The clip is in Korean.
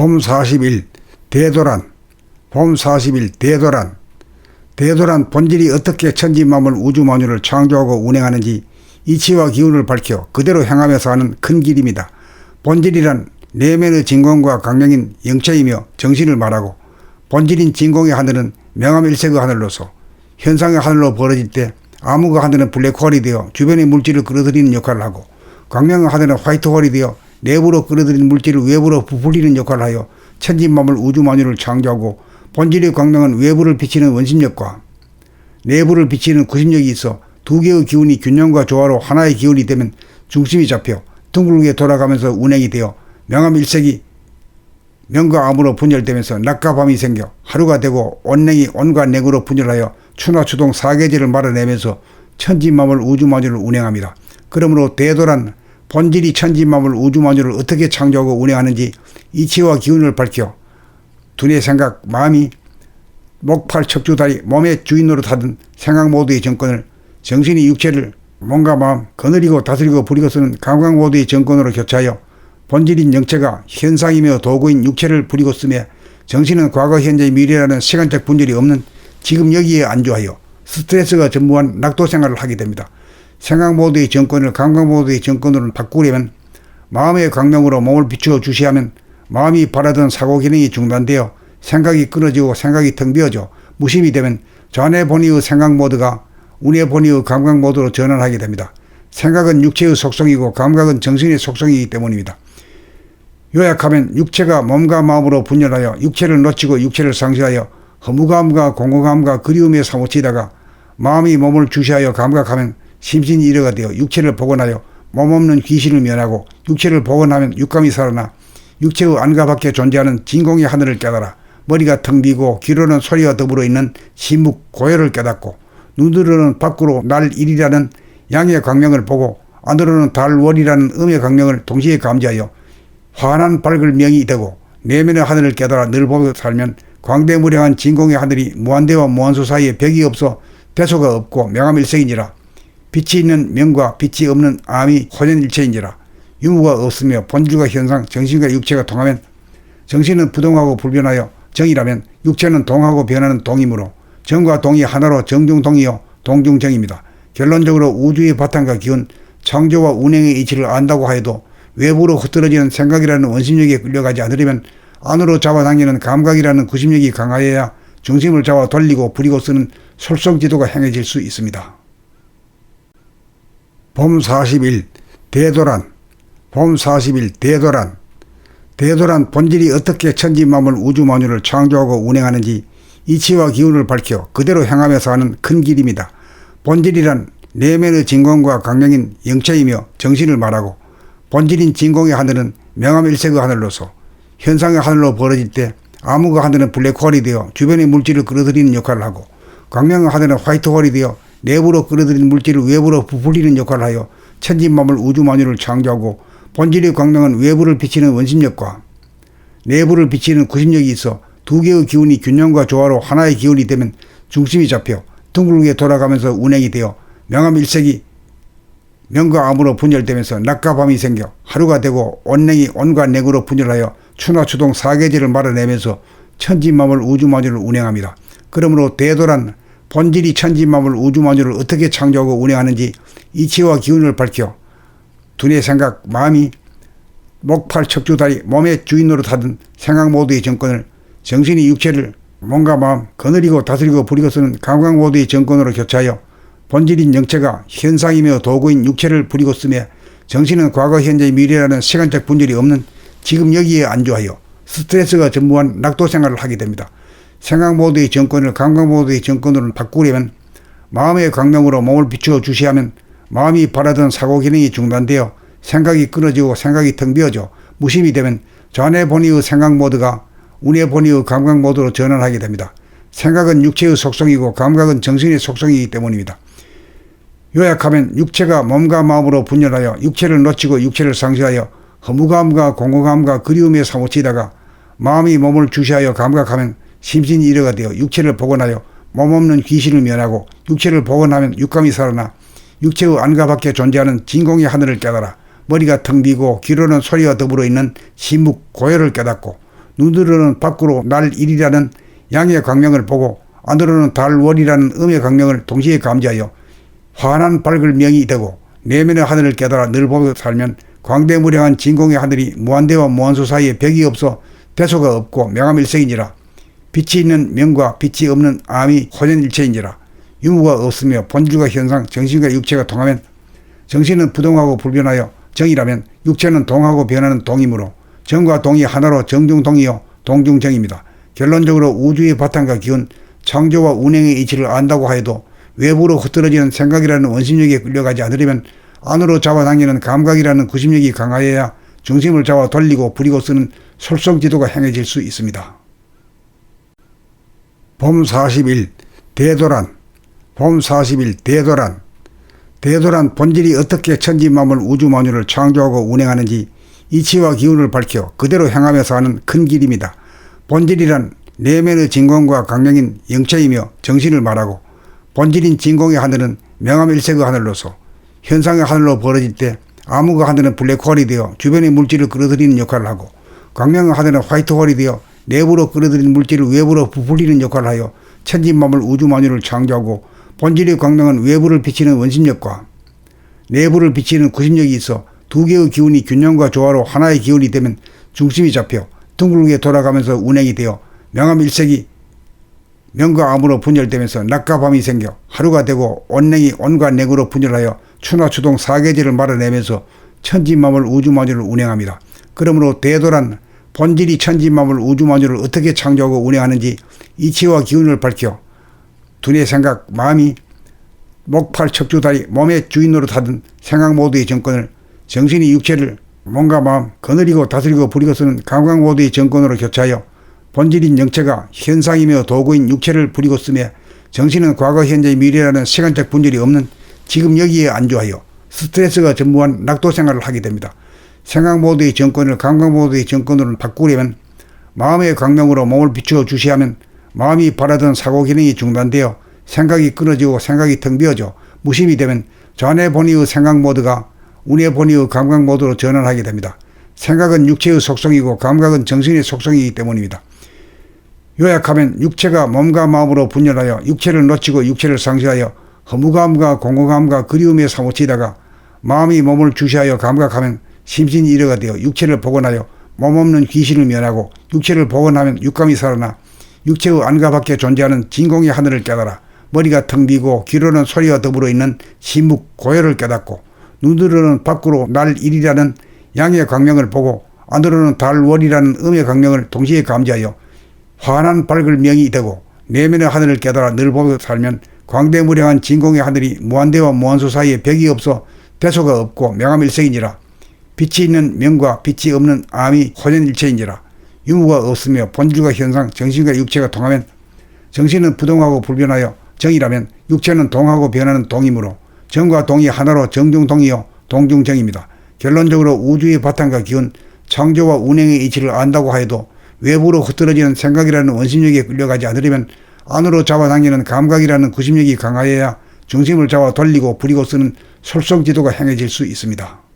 봄 40일 대도란 봄 40일 대도란 대도란 본질이 어떻게 천지만물 우주만유를 창조하고 운행하는지 이치와 기운을 밝혀 그대로 향하면서 하는 큰 길입니다. 본질이란 내면의 진공과 강령인 영체이며 정신을 말하고 본질인 진공의 하늘은 명암일색의 하늘로서 현상의 하늘로 벌어질 때 암흑의 하늘은 블랙홀이 되어 주변의 물질을 끌어들이는 역할을 하고 광명의 하늘은 화이트홀이 되어 내부로 끌어들이는 물질을 외부로 부풀리는 역할을 하여 천지만물 우주만유를 창조하고 본질의 광명은 외부를 비치는 원심력과 내부를 비치는 구심력이 있어 두 개의 기운이 균형과 조화로 하나의 기운이 되면 중심이 잡혀 둥글게 돌아가면서 운행이 되어 명암 일색이 명과 암으로 분열되면서 낮과 밤이 생겨 하루가 되고 온냉이 온과 냉으로 분열하여 추나 추동 사계절을 말아내면서 천지만물 우주만유를 운행합니다. 그러므로 대도란 본질이 천지만물 우주만유를 어떻게 창조하고 운행하는지 이치와 기운을 밝혀 두뇌 생각 마음이 목팔 척추다리 몸의 주인으로 타던 생각 모두의 정권을 정신이 육체를 몸과 마음 거느리고 다스리고 부리고 쓰는 감각 모두의 정권으로 교체하여 본질인 영체가 현상이며 도구인 육체를 부리고 쓰며 정신은 과거 현재 미래라는 시간적 분절이 없는 지금 여기에 안주하여 스트레스가 전무한 낙도 생활을 하게 됩니다. 생각 모두의 정권을 감각 모두의 정권으로 바꾸려면 마음의 강명으로 몸을 비추어 주시하면 마음이 바라던 사고 기능이 중단되어 생각이 끊어지고 생각이 텅 비어져 무심이 되면 전에 본의의 생각 모드가 운의 본의의 감각 모드로 전환하게 됩니다. 생각은 육체의 속성이고 감각은 정신의 속성이기 때문입니다. 요약하면 육체가 몸과 마음으로 분열하여 육체를 놓치고 육체를 상실하여 허무감과 공허감과 그리움에 사무치다가 마음이 몸을 주시하여 감각하면 심신이 일어가 되어 육체를 복원하여 몸 없는 귀신을 면하고 육체를 복원하면 육감이 살아나 육체의 안과 밖에 존재하는 진공의 하늘을 깨달아 머리가 텅 비고 귀로는 소리와 더불어 있는 심묵 고요를 깨닫고 눈으로는 밖으로 날 일이라는 양의 광명을 보고 안으로는 달월이라는 음의 광명을 동시에 감지하여 환한 밝을 명이 되고 내면의 하늘을 깨달아 늘 보며 살면 광대무량한 진공의 하늘이 무한대와 무한수 사이에 벽이 없어 대소가 없고 명암일색이니라 빛이 있는 명과 빛이 없는 암이 혼연일체인지라 유무가 없으며 본질과 현상 정신과 육체가 통하면 정신은 부동하고 불변하여 정이라면 육체는 동하고 변하는 동이므로 정과 동이 하나로 정중동이요 동중정입니다. 결론적으로 우주의 바탕과 기운 창조와 운행의 이치를 안다고 하여도 외부로 흩어지는 생각이라는 원심력에 끌려가지 않으려면 안으로 잡아당기는 감각이라는 구심력이 강하여야 중심을 잡아 돌리고 부리고 쓰는 솔성지도가 행해질 수 있습니다. 봄 40일 대도란 봄 40일 대도란 대도란 본질이 어떻게 천지만물 우주만유를 창조하고 운행하는지 이치와 기운을 밝혀 그대로 향하면서 하는 큰 길입니다. 본질이란 내면의 진공과 강령인 영체이며 정신을 말하고 본질인 진공의 하늘은 명암일색의 하늘로서 현상의 하늘로 벌어질 때 암흑의 하늘은 블랙홀이 되어 주변의 물질을 끌어들이는 역할을 하고 광명의 하늘은 화이트홀이 되어 내부로 끌어들이는 물질을 외부로 부풀리는 역할을 하여 천지만물 우주만유를 창조하고 본질의 광명은 외부를 비치는 원심력과 내부를 비치는 구심력이 있어 두 개의 기운이 균형과 조화로 하나의 기운이 되면 중심이 잡혀 둥글게 돌아가면서 운행이 되어 명암 일색이 명과 암으로 분열되면서 낮과 밤이 생겨 하루가 되고 온냉이 온과 냉으로 분열하여 추나 추동 사계절을 말아내면서 천지만물 우주만유를 운행합니다. 그러므로 대도란 본질이 천지만물 우주만유를 어떻게 창조하고 운행하는지 이치와 기운을 밝혀 두뇌 생각 마음이 목팔 척추다리 몸의 주인으로 타던 생각 모두의 정권을 정신이 육체를 몸과 마음 거느리고 다스리고 부리고 쓰는 감각 모두의 정권으로 교체하여 본질인 영체가 현상이며 도구인 육체를 부리고 쓰며 정신은 과거 현재 미래라는 시간적 분절이 없는 지금 여기에 안주하여 스트레스가 전무한 낙도 생활을 하게 됩니다. 생각 모두의 정권을 감각 모두의 정권으로 바꾸려면 마음의 강명으로 몸을 비추어 주시하면 마음이 바라던 사고 기능이 중단되어 생각이 끊어지고 생각이 텅 비어져 무심이 되면 전에 본의의 생각 모드가 운의 본의의 감각 모드로 전환하게 됩니다. 생각은 육체의 속성이고 감각은 정신의 속성이기 때문입니다. 요약하면 육체가 몸과 마음으로 분열하여 육체를 놓치고 육체를 상실하여 허무감과 공허감과 그리움에 사무치다가 마음이 몸을 주시하여 감각하면 심신이 일어가 되어 육체를 복원하여 몸 없는 귀신을 면하고 육체를 복원하면 육감이 살아나 육체의 안과 밖에 존재하는 진공의 하늘을 깨달아 머리가 텅 비고 귀로는 소리와 더불어 있는 심묵 고요를 깨닫고 눈으로는 밖으로 날 일이라는 양의 광명을 보고 안으로는 달 월이라는 음의 광명을 동시에 감지하여 환한 밝을 명이 되고 내면의 하늘을 깨달아 늘 보며 살면 광대무량한 진공의 하늘이 무한대와 무한수 사이에 벽이 없어 대소가 없고 명암일색이니라 빛이 있는 명과 빛이 없는 암이 혼연일체인지라 유무가 없으며 본질과 현상 정신과 육체가 통하면 정신은 부동하고 불변하여 정이라면 육체는 동하고 변하는 동이므로 정과 동이 하나로 정중동이요 동중정입니다. 결론적으로 우주의 바탕과 기운 창조와 운행의 이치를 안다고 하여도 외부로 흩어지는 생각이라는 원심력에 끌려가지 않으려면 안으로 잡아당기는 감각이라는 구심력이 강하여야 중심을 잡아 돌리고 부리고 쓰는 솔성지도가 행해질 수 있습니다. 봄 40일 대도란 봄 40일 대도란 대도란 본질이 어떻게 천지만물 우주만유를 창조하고 운행하는지 이치와 기운을 밝혀 그대로 향하면서 하는 큰 길입니다. 본질이란 내면의 진공과 강령인 영체이며 정신을 말하고 본질인 진공의 하늘은 명암일색의 하늘로서 현상의 하늘로 벌어질 때 암흑의 하늘은 블랙홀이 되어 주변의 물질을 끌어들이는 역할을 하고 광명의 하늘은 화이트홀이 되어 내부로 끌어들이는 물질을 외부로 부풀리는 역할을 하여 천지만물 우주만유를 창조하고 본질의 광명은 외부를 비치는 원심력과 내부를 비치는 구심력이 있어 두 개의 기운이 균형과 조화로 하나의 기운이 되면 중심이 잡혀 둥글게 돌아가면서 운행이 되어 명암 일색이 명과 암으로 분열되면서 낮과 밤이 생겨 하루가 되고 온냉이 온과 냉으로 분열하여 추나 추동 사계절을 말아내면서 천지만물 우주만유를 운행합니다. 그러므로 대도란 본질이 천지 만물 우주만유를 어떻게 창조하고 운행하는지 이치와 기운을 밝혀 두뇌 생각 마음이 목팔 척추다리 몸의 주인으로 타던 생각 모두의 정권을 정신이 육체를 몸과 마음 거느리고 다스리고 부리고 쓰는 감각 모두의 정권으로 교차하여 본질인 영체가 현상이며 도구인 육체를 부리고 쓰며 정신은 과거 현재 미래라는 시간적 분절이 없는 지금 여기에 안주하여 스트레스가 전무한 낙도 생활을 하게 됩니다. 생각 모드의 정권을 감각 모드의 정권으로 바꾸려면 마음의 강명으로 몸을 비추어 주시하면 마음이 바라던 사고 기능이 중단되어 생각이 끊어지고 생각이 텅 비어져 무심이 되면 전에 본의의 생각 모드가 운의 본의의 감각 모드로 전환하게 됩니다. 생각은 육체의 속성이고 감각은 정신의 속성이기 때문입니다. 요약하면 육체가 몸과 마음으로 분열하여 육체를 놓치고 육체를 상실하여 허무감과 공허감과 그리움에 사무치다가 마음이 몸을 주시하여 감각하면 심신이 일어가 되어 육체를 복원하여 몸 없는 귀신을 면하고 육체를 복원하면 육감이 살아나 육체의 안과 밖에 존재하는 진공의 하늘을 깨달아 머리가 텅 비고 귀로는 소리와 더불어 있는 심묵 고요를 깨닫고 눈으로는 밖으로 날 일이라는 양의 광명을 보고 안으로는 달 월이라는 음의 광명을 동시에 감지하여 환한 밝을 명이 되고 내면의 하늘을 깨달아 늘 보며 살면 광대무량한 진공의 하늘이 무한대와 무한수 사이에 벽이 없어 대소가 없고 명암일색이니라 빛이 있는 명과 빛이 없는 암이 혼연일체인지라 유무가 없으며 본질과 현상 정신과 육체가 통하면 정신은 부동하고 불변하여 정이라면 육체는 동하고 변하는 동이므로 정과 동이 하나로 정중동이요 동중정입니다. 결론적으로 우주의 바탕과 기운 창조와 운행의 이치를 안다고 하여도 외부로 흩어지는 생각이라는 원심력에 끌려가지 않으려면 안으로 잡아당기는 감각이라는 구심력이 강하여야 중심을 잡아 돌리고 부리고 쓰는 솔성지도가 행해질 수 있습니다.